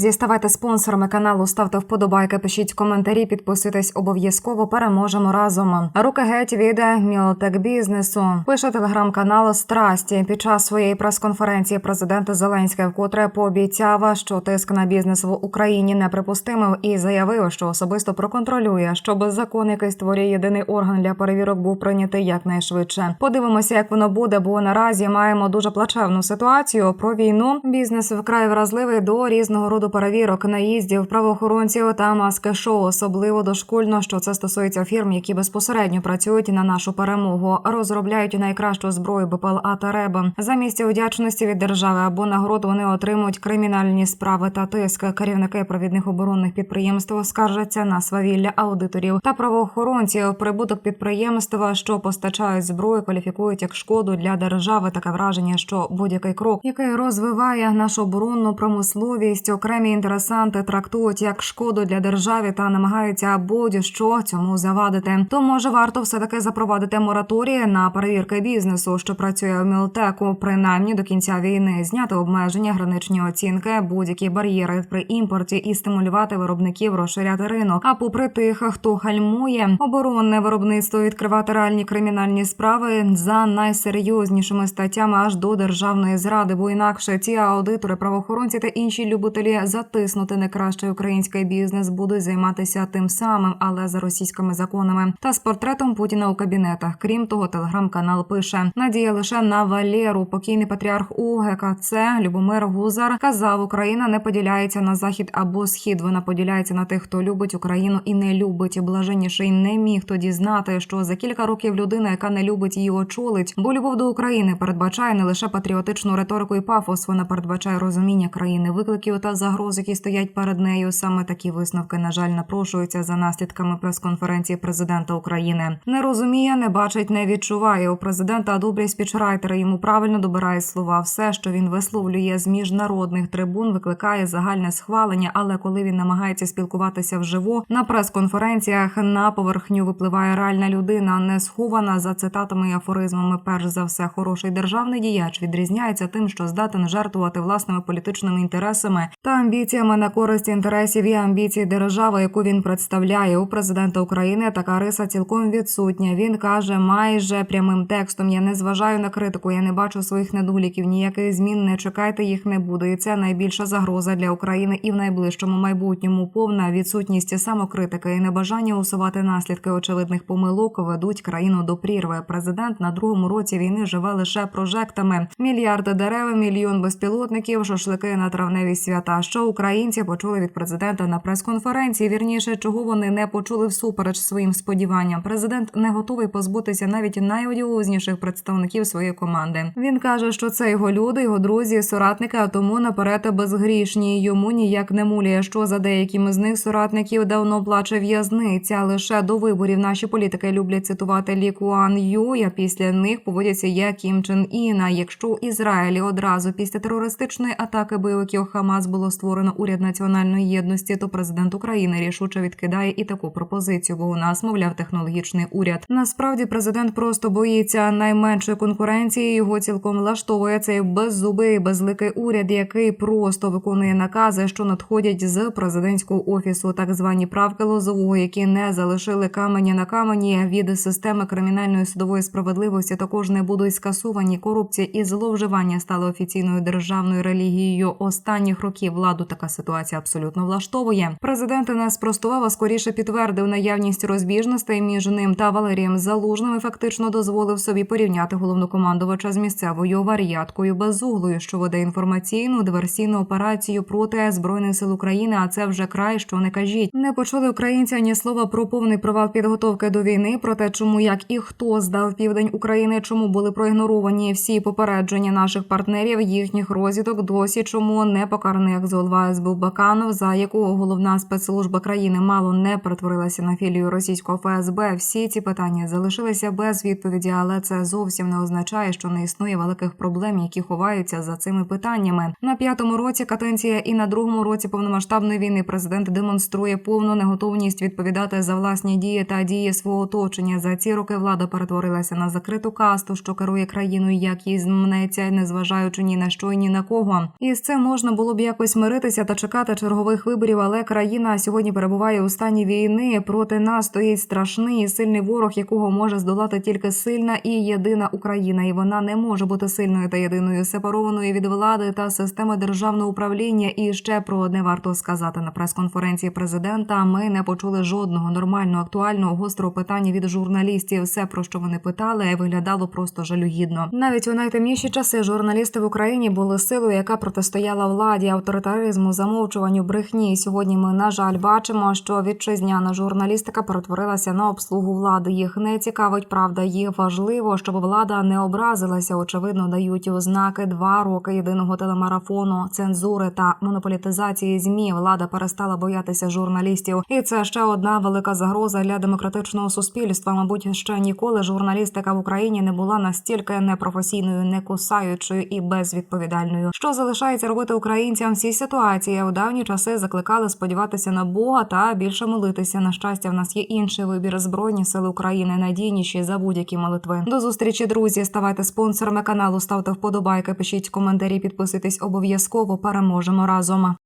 Друзі, ставайте спонсорами каналу, ставте вподобайки, пишіть коментарі, підписуйтесь обов'язково. Переможемо разом. Руки геть від Мілтек бізнесу. Пише телеграм-канал Страсті. Під час своєї прес-конференції президент Зеленський вкотре пообіцяв, що тиск на бізнес в Україні неприпустимий і заявив, що особисто проконтролює, щоб закон, який створює єдиний орган для перевірок, був прийнятий якнайшвидше. Подивимося, як воно буде, бо наразі маємо дуже плачевну ситуацію про війну. Бізнес вкрай вразливий до різного роду перевірок, наїздів, правоохоронців та маски шоу, особливо дошкульно, що це стосується фірм, які безпосередньо працюють на нашу перемогу, розробляють найкращу зброю БПЛА та РЕБ. Замість вдячності від держави або нагород вони отримують кримінальні справи та тиск. Керівники провідних оборонних підприємств скаржаться на свавілля аудиторів та правоохоронців. Прибуток підприємства, що постачають зброю, кваліфікують як шкоду для держави. Таке враження, що будь-який крок, який розвиває нашу оборонну промисловість, окремі інтересанти трактують як шкоду для держави та намагаються будь-що цьому завадити. То може варто все таки запровадити мораторії на перевірки бізнесу, що працює в Мілтеку, принаймні до кінця війни, зняти обмеження, граничні оцінки, будь-які бар'єри при імпорті і стимулювати виробників розширяти ринок. А попри тих, хто гальмує оборонне виробництво, відкривати реальні кримінальні справи за найсерйознішими статтями аж до державної зради, бо інакше ці аудитори, правоохоронці та інші любителі затиснути найкращий український бізнес будуть займатися тим самим, але за російськими законами та з портретом Путіна у кабінетах. Крім того, телеграм-канал пише надія лише на Валеру. Покійний патріарх УГКЦ Любомир Гузар казав, Україна не поділяється на захід або схід. Вона поділяється на тих, хто любить Україну і не любить. Блаженніший не міг тоді знати, що за кілька років людина, яка не любить її, очолить, бо любов до України передбачає не лише патріотичну риторику і пафос, вона передбачає розуміння країни, викликів та загроз, які стоять перед нею. Саме такі висновки, на жаль, напрошуються за наслідками прес-конференції президента України. Не розуміє, не бачить, не відчуває. У президента добрі спічрайтери йому правильно добирає слова. Все, що він висловлює з міжнародних трибун, викликає загальне схвалення. Але коли він намагається спілкуватися вживу на прес-конференціях, на поверхню випливає реальна людина, не схована за цитатами і афоризмами. Перш за все, хороший державний діяч відрізняється тим, що здатен жертвувати власними політичними інтересами та амбіціями на користь інтересів і амбіцій держави, яку він представляє у президента України. Така риса цілком відсутня. Він каже майже прямим текстом: Я не зважаю на критику, я не бачу своїх недоліків. Ніяких змін не чекайте, їх не буде. І це найбільша загроза для України і в найближчому майбутньому. Повна відсутність самокритики і небажання усувати наслідки очевидних помилок ведуть країну до прірви. Президент на другому році війни живе лише прожектами. Мільярди дерев, мільйон безпілотників, шашлики на травневі свята. Що українці почули від президента на прес-конференції? Вірніше, чого вони не почули всупереч своїм сподіванням. Президент не готовий позбутися навіть найодіозніших представників своєї команди. Він каже, що це його люди, його друзі, соратники, а тому наперед безгрішні. Йому ніяк не муліє, що за деякими з них соратників давно плаче в'язниця. Лише до виборів наші політики люблять цитувати Лі Куан Ю, а після них поводяться як Кім Чен Іна. Якщо Ізраїлі одразу після терористичної атаки бойовиків Хамас було створено уряд національної єдності, то президент України рішуче відкидає і таку пропозицію, бо у нас, мовляв, технологічний уряд. Насправді президент просто боїться найменшої конкуренції. Його цілком влаштовує цей беззубий, безликий уряд, який просто виконує накази, що надходять з президентського офісу, так звані правки лозового, які не залишили каменя на камені від системи кримінальної судової справедливості. Також не будуть скасовані. Корупція і зловживання стали офіційною державною релігією останніх років. Владу така ситуація абсолютно влаштовує. Президент не спростував, а скоріше підтвердив наявність розбіжностей між ним та Валерієм Залужним. і Фактично дозволив собі порівняти головнокомандувача з місцевою варіаткою безуглою, що веде інформаційну диверсійну операцію проти збройних сил України. А це вже край, що не кажіть. Не почули українці ані слова про повний провал підготовки до війни, про те, чому як і хто здав південь України, чому були проігноровані всі попередження наших партнерів, їхніх розвідок. Досі чому не покараний як золва СБУ Баканов, за якого головна спецслужба країни мало не перетворилася на філію російського ФСБ. Всі ці питання залишилися без відповіді, але це зовсім не означає, що не існує великих проблем, які ховаються за цими питаннями. На п'ятому році катенція і на другому році повномасштабної війни президент демонструє повну неготовність відповідати за власні дії та дії свого оточення. За ці роки влада перетворилася на закриту касту, що керує країною, як їй змнеться, незважаючи ні на що і ні на кого. І з цим можна було б якось миритися сваритися та чекати чергових виборів, але країна сьогодні перебуває у стані війни. Проти нас стоїть страшний і сильний ворог, якого може здолати тільки сильна і єдина Україна, і вона не може бути сильною та єдиною, сепарованою від влади та системи державного управління. І ще про одне варто сказати на прес-конференції президента. Ми не почули жодного нормального, актуального, гострого питання від журналістів. Все, про що вони питали, виглядало просто жалюгідно. Навіть у найтемніші часи журналісти в Україні були силою, яка протистояла владі, авторитаризму, замовчуванню, брехні. Сьогодні ми, на жаль, бачимо, що вітчизняна журналістика перетворилася на обслугу влади. Їх не цікавить правда. Їх важливо, щоб влада не образилася. Очевидно, дають ознаки два роки єдиного телемарафону, цензури та монополітизації змі. Влада перестала боятися журналістів, і це ще одна велика загроза для демократичного суспільства. Мабуть, ще ніколи журналістика в Україні не була настільки непрофесійною, не кусаючою і безвідповідальною. Що залишається робити українцям в цій ситуації? У давні часи закликали сподіватися на Бога та більше молитися. На щастя, в нас є інший вибір збройні сили України надійніші за будь-які молитви. До зустрічі, друзі. Ставайте спонсорами каналу, ставте вподобайки, пишіть коментарі, підписуйтесь обов'язково. Переможемо разом.